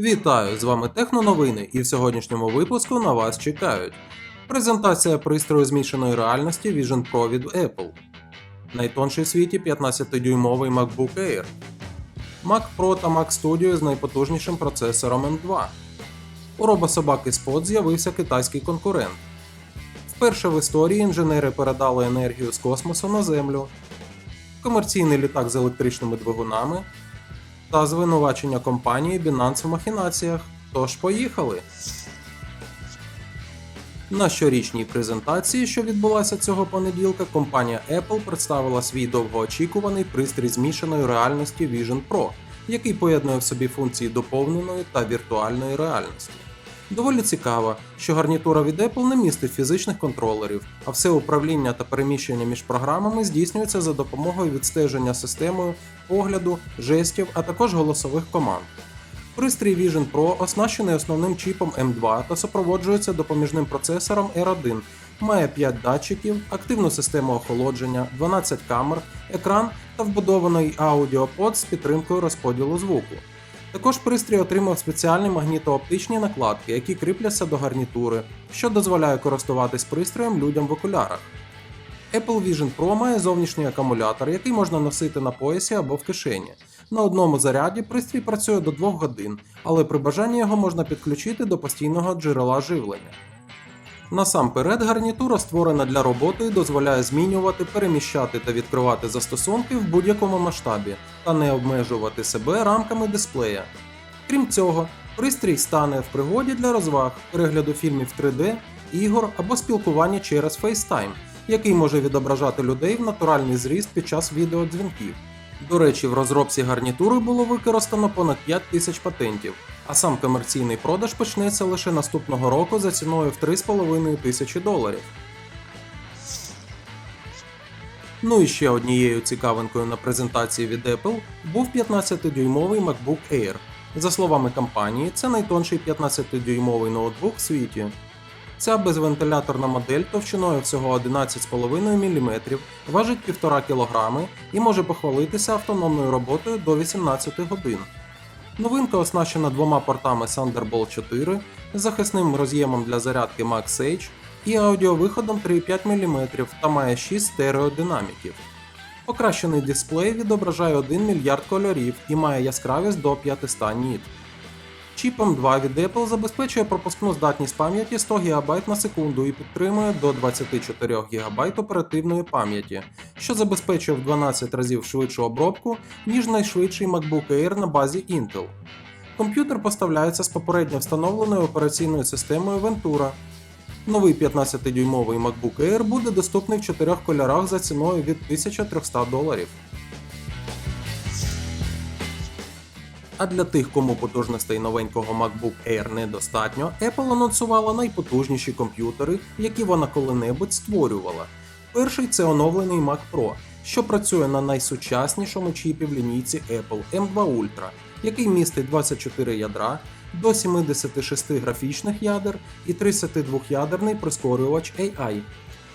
Вітаю! З вами Техноновини, і в сьогоднішньому випуску на вас чекають. Презентація пристрою змішаної реальності Vision Pro від Apple. Найтонший в світі 15-дюймовий MacBook Air. Mac Pro та Mac Studio з найпотужнішим процесором M2. У робособаки Spot з'явився китайський конкурент. Вперше в історії інженери передали енергію з космосу на Землю. Комерційний літак з електричними двигунами та звинувачення компанії Binance в махінаціях. Тож поїхали. На щорічній презентації, що відбулася цього понеділка, компанія Apple представила свій довгоочікуваний пристрій змішаної реальності Vision Pro, який поєднує в собі функції доповненої та віртуальної реальності. Доволі цікаво, що гарнітура від Apple не містить фізичних контролерів, а все управління та переміщення між програмами здійснюється за допомогою відстеження системою, погляду, жестів, а також голосових команд. Пристрій Vision Pro оснащений основним чіпом M2 та супроводжується допоміжним процесором R1, має 5 датчиків, активну систему охолодження, 12 камер, екран та вбудований аудіопод з підтримкою розподілу звуку. Також пристрій отримав спеціальні магнітооптичні накладки, які кріпляться до гарнітури, що дозволяє користуватись пристроєм людям в окулярах. Apple Vision Pro має зовнішній акумулятор, який можна носити на поясі або в кишені. На одному заряді пристрій працює до 2 годин, але при бажанні його можна підключити до постійного джерела живлення. Насамперед, гарнітура створена для роботи і дозволяє змінювати, переміщати та відкривати застосунки в будь-якому масштабі та не обмежувати себе рамками дисплея. Крім цього, пристрій стане в пригоді для розваг, перегляду фільмів 3D, ігор або спілкування через FaceTime, який може відображати людей в натуральний зріст під час відеодзвінків. До речі, в розробці гарнітури було використано понад 5 тисяч патентів, а сам комерційний продаж почнеться лише наступного року за ціною в 3,5 тисячі доларів. Ну і ще однією цікавинкою на презентації від Apple був 15-дюймовий MacBook Air. За словами компанії, це найтонший 15-дюймовий ноутбук в світі. Ця безвентиляторна модель товщиною всього 11,5 мм, важить 1,5 кг і може похвалитися автономною роботою до 18 годин. Новинка оснащена двома портами Thunderbolt 4, захисним роз'ємом для зарядки MagSafe і аудіовиходом 3,5 мм та має 6 стереодинаміків. Покращений дисплей відображає 1 мільярд кольорів і має яскравість до 500 ніт. Чіпом 2 від Apple забезпечує пропускну здатність пам'яті 100 ГБ на секунду і підтримує до 24 ГБ оперативної пам'яті, що забезпечує в 12 разів швидшу обробку, ніж найшвидший MacBook Air на базі Intel. Комп'ютер поставляється з попередньо встановленою операційною системою Ventura. Новий 15-дюймовий MacBook Air буде доступний в чотирьох кольорах за ціною від 1300 доларів. А для тих, кому потужностей новенького MacBook Air недостатньо, Apple анонсувала найпотужніші комп'ютери, які вона коли-небудь створювала. Перший це оновлений Mac Pro, що працює на найсучаснішому чіпі в лінійці Apple M2 Ultra, який містить 24 ядра, до 76 графічних ядер і 32-ядерний прискорювач AI.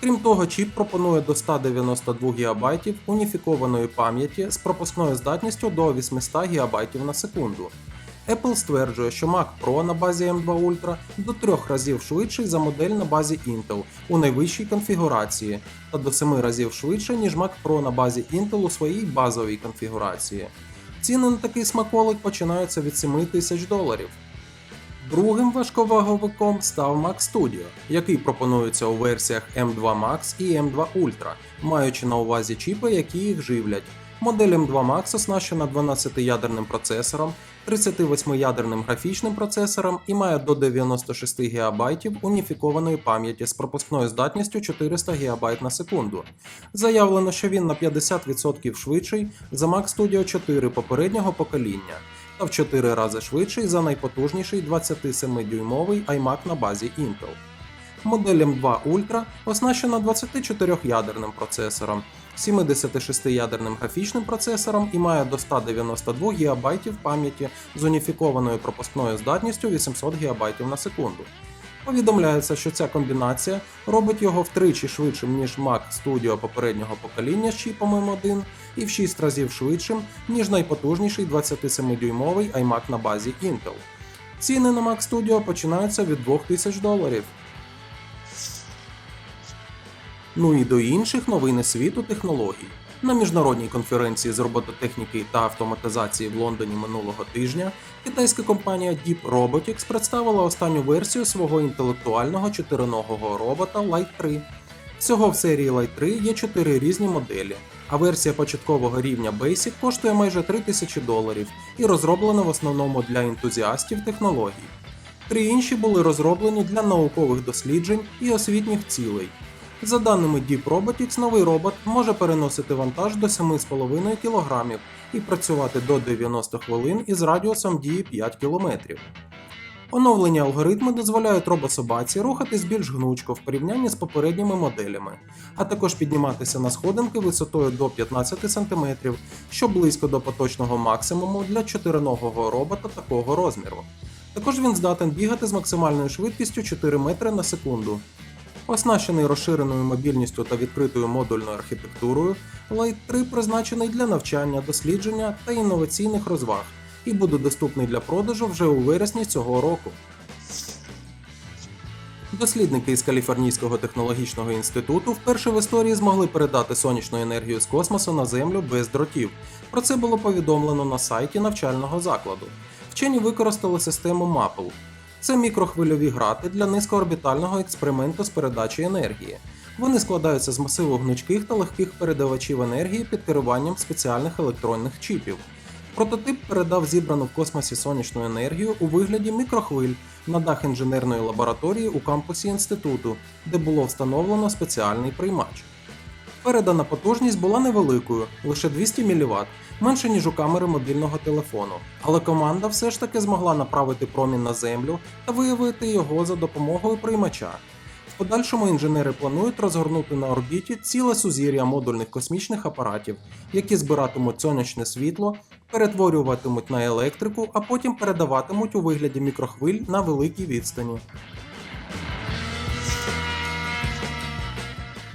Крім того, чіп пропонує до 192 ГБ уніфікованої пам'яті з пропускною здатністю до 800 ГБ на секунду. Apple стверджує, що Mac Pro на базі M2 Ultra до трьох разів швидший за модель на базі Intel у найвищій конфігурації та до 7 разів швидше, ніж Mac Pro на базі Intel у своїй базовій конфігурації. Ціни на такий смаколик починаються від 7 тисяч доларів. Другим важковаговиком став Mac Studio, який пропонується у версіях M2 Max і M2 Ultra, маючи на увазі чіпи, які їх живлять. Модель M2 Max оснащена 12-ядерним процесором, 38-ядерним графічним процесором і має до 96 ГБ уніфікованої пам'яті з пропускною здатністю 400 ГБ на секунду. Заявлено, що він на 50% швидший за Mac Studio 4 попереднього покоління та в 4 рази швидший за найпотужніший 27-дюймовий iMac на базі Intel. Модель M2 Ultra оснащена 24-ядерним процесором, 76-ядерним графічним процесором і має до 192 ГБ пам'яті з уніфікованою пропускною здатністю 800 ГБ на секунду. Повідомляється, що ця комбінація робить його втричі швидшим, ніж Mac Studio попереднього покоління з чіпом M1 і в 6 разів швидшим, ніж найпотужніший 27-дюймовий iMac на базі Intel. Ціни на Mac Studio починаються від 2000 доларів. Ну і до інших новин світу технологій. На міжнародній конференції з робототехніки та автоматизації в Лондоні минулого тижня китайська компанія Deep Robotics представила останню версію свого інтелектуального чотириногого робота Light 3. Всього в серії Light 3 є чотири різні моделі, а версія початкового рівня Basic коштує майже 3000 доларів і розроблена в основному для ентузіастів технологій. Три інші були розроблені для наукових досліджень і освітніх цілей. За даними Deep Robotics, новий робот може переносити вантаж до 7,5 кг і працювати до 90 хвилин із радіусом дії 5 км. Оновлені алгоритми дозволяють робособаці рухатись більш гнучко в порівнянні з попередніми моделями, а також підніматися на сходинки висотою до 15 см, що близько до поточного максимуму для чотириногого робота такого розміру. Також він здатен бігати з максимальною швидкістю 4 метри на секунду. Оснащений розширеною мобільністю та відкритою модульною архітектурою, Light 3 призначений для навчання, дослідження та інноваційних розваг і буде доступний для продажу вже у вересні цього року. Дослідники із Каліфорнійського технологічного інституту вперше в історії змогли передати сонячну енергію з космосу на Землю без дротів. Про це було повідомлено на сайті навчального закладу. Вчені використали систему MAPL. Це мікрохвильові грати для низькоорбітального експерименту з передачі енергії. Вони складаються з масиву гнучких та легких передавачів енергії під керуванням спеціальних електронних чіпів. Прототип передав зібрану в космосі сонячну енергію у вигляді мікрохвиль на дах інженерної лабораторії у кампусі інституту, де було встановлено спеціальний приймач. Передана потужність була невеликою, лише 200 мВт, менше ніж у камери мобільного телефону, але команда все ж таки змогла направити промінь на землю та виявити його за допомогою приймача. В подальшому інженери планують розгорнути на орбіті ціле сузір'я модульних космічних апаратів, які збиратимуть сонячне світло, перетворюватимуть на електрику, а потім передаватимуть у вигляді мікрохвиль на великій відстані.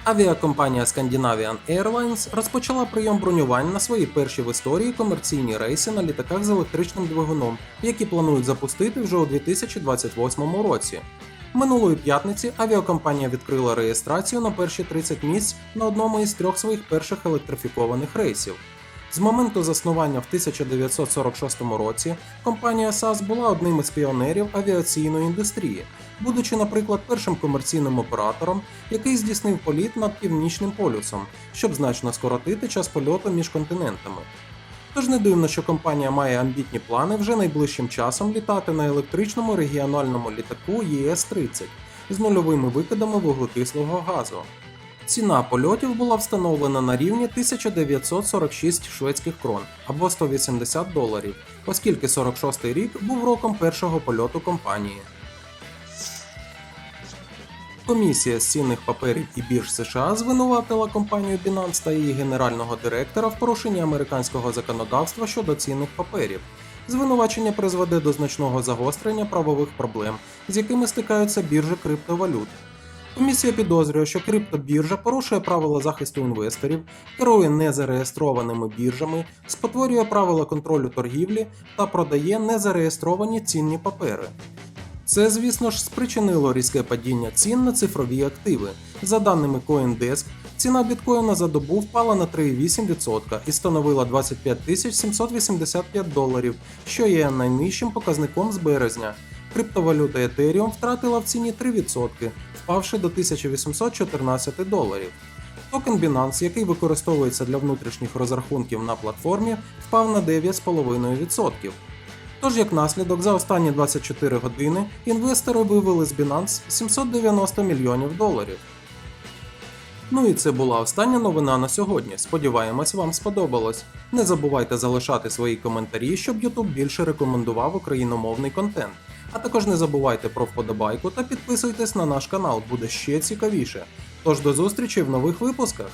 Авіакомпанія Scandinavian Airlines розпочала прийом бронювань на свої перші в історії комерційні рейси на літаках з електричним двигуном, які планують запустити вже у 2028 році. Минулої п'ятниці авіакомпанія відкрила реєстрацію на перші 30 місць на одному із трьох своїх перших електрифікованих рейсів. З моменту заснування в 1946 році компанія SAS була одним із піонерів авіаційної індустрії, будучи, наприклад, першим комерційним оператором, який здійснив політ над північним полюсом, щоб значно скоротити час польоту між континентами. Тож не дивно, що компанія має амбітні плани вже найближчим часом літати на електричному регіональному літаку ЄС-30 з нульовими викидами вуглекислого газу. Ціна польотів була встановлена на рівні 1946 шведських крон або 180 доларів, оскільки 46-й рік був роком першого польоту компанії. Комісія з цінних паперів і бірж США звинуватила компанію Binance та її генерального директора в порушенні американського законодавства щодо цінних паперів. Звинувачення призведе до значного загострення правових проблем, з якими стикаються біржі криптовалют. Комісія підозрює, що криптобіржа порушує правила захисту інвесторів, керує незареєстрованими біржами, спотворює правила контролю торгівлі та продає незареєстровані цінні папери. Це, звісно ж, спричинило різке падіння цін на цифрові активи. За даними CoinDesk, ціна біткоїна за добу впала на 3,8% і становила 25 785 доларів, що є найнижчим показником з березня. Криптовалюта Ethereum втратила в ціні 3%, впавши до 1814 доларів. Токен Binance, який використовується для внутрішніх розрахунків на платформі, впав на 9,5%. Тож, як наслідок, за останні 24 години інвестори вивели з Binance 790 мільйонів доларів. Ну і це була остання новина на сьогодні. Сподіваємось, вам сподобалось. Не забувайте залишати свої коментарі, щоб YouTube більше рекомендував україномовний контент. А також не забувайте про вподобайку та підписуйтесь на наш канал, буде ще цікавіше. Тож до зустрічі в нових випусках!